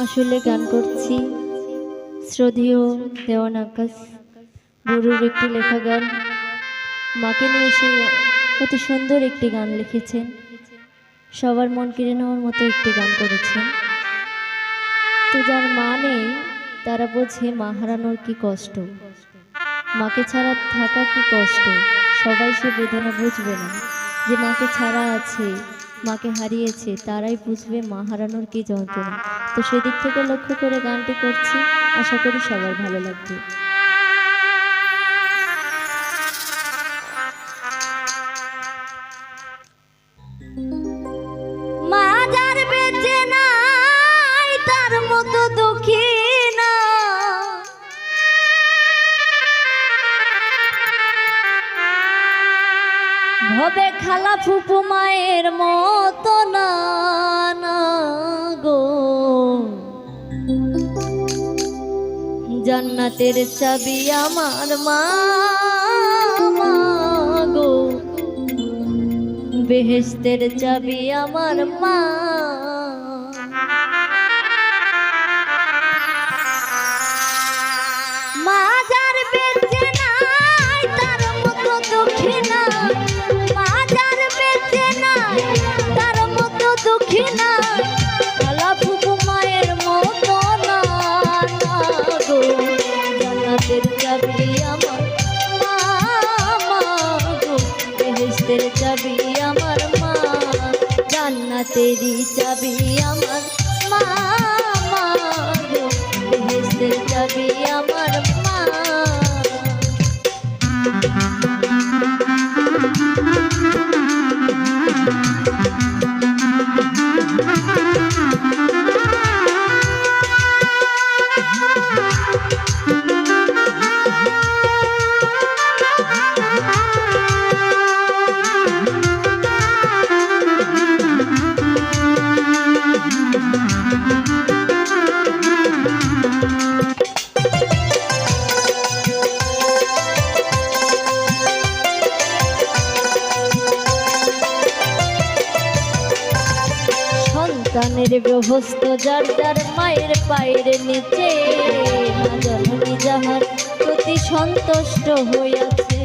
আসলে গান করছি। শ্রদ্ধেয় দেওয়ান আকাশ গুরুর একটি লেখা গান মাকে নিয়ে সে অতি সুন্দর একটি গান লিখেছেন। সবার মন কেড়ে নেওয়ার মতো একটি গান করেছেন। তো যার মা নেই, তারা বোঝে মা হারানোর কি কষ্ট। মাকে ছাড়া থাকা কি কষ্ট? সবাই সে বেদনা বুঝবে না। যে মাকে ছাড়া আছে মাকে হারিয়েছে, তারাই বুঝবে মা হারানোর কি যন্ত্রণা। তো সেদিক থেকে লক্ষ্য করে গানটি করছি। আশা করি সবার ভালো লাগবে। ফুপু মায়ের মতো না গো। জান্নাতের চাবি আমার মা গো। বেহেস্তের চাবি আমার মা চাবি আমার মা। জান্নাতেরই চাবি আমার মা। গৃহস্থ যার যার মায়ের পায়ের নিচে মা জননী যাহার প্রতি সন্তুষ্ট হইয়াছে।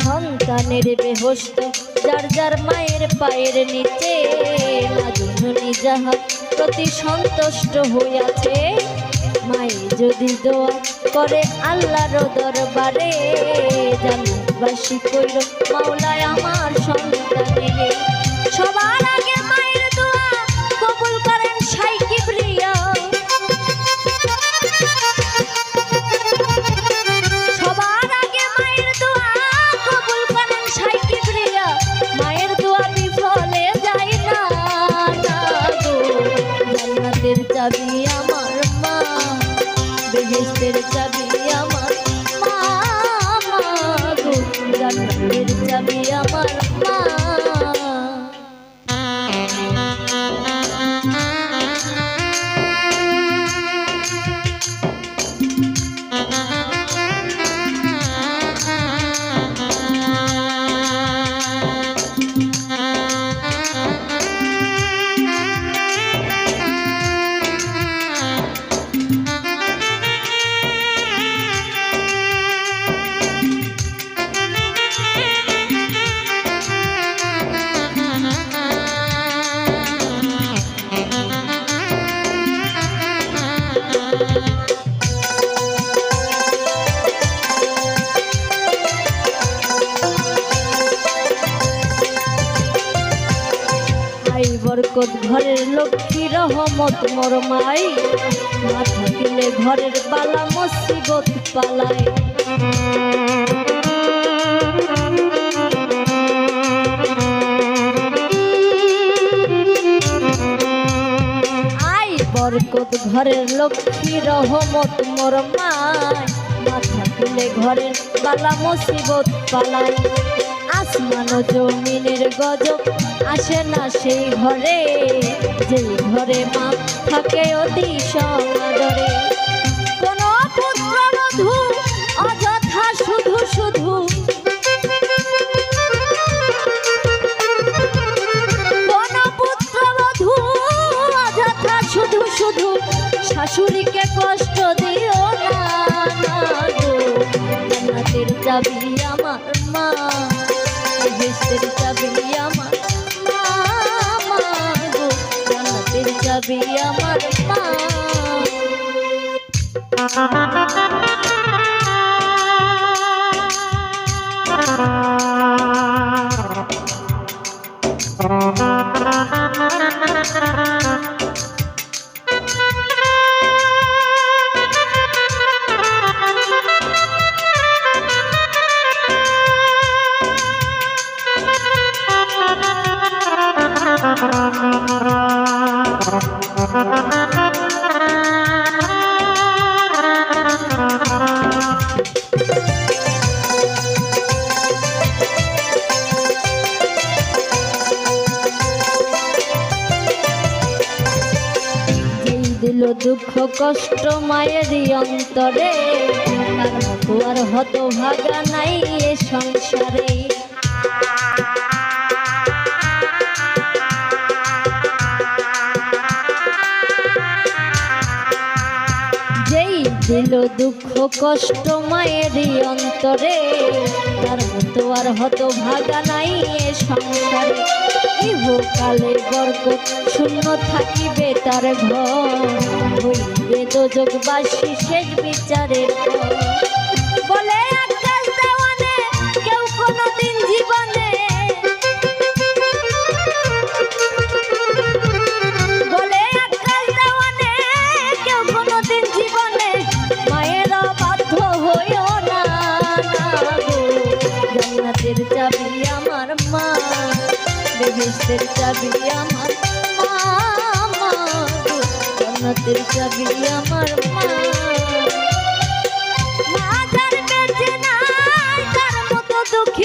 সন্তানের বেহস্ত যার যার মায়ের পায়ের নিচে মা জননী যাহার প্রতি সন্তুষ্ট হইয়াছে মায়ে যদি দোয়া করে আল্লাহর দরবারে জান্নাতবাসী কইল মাওলায় আমার সন্তানের জান্নাতের চাবি আমার মা। বরকত ঘরের লক্ষ্মী রহমত মোর মাই। মা থাকিলে ঘরের বালা মসিবত পালায় বরকত ঘরের লক্ষ্মী রহমত মোর মাই। মা থাকিলে ঘরের বালা মুসিবত পালায় আসমান জমিনের গজব আসে না সেই ঘরে, যেই ঘরে মা থাকে অতি সমাদরে। শাশুড়িকে কষ্ট দিও না জান্নাতের চাবি বেহেশতের চাবি আমার মা গো জান্নাতের চাবি আমার মা। যেই দিল দুঃখ কষ্ট মায়ের অন্তরে। তার আর হত ভাগা নাই এ সংসারে। দিল দুঃখ কষ্ট মায়েরই অন্তরে, তার মতো আর হত ভাগা নাই এ সংসারে। ইহকালে বরকত শূন্য থাকিবে তার ঘর, হইবে যোগবাসী শেষ বিচারের মা বেহেশতের চাবি আমার মা মা চাবি দুঃখী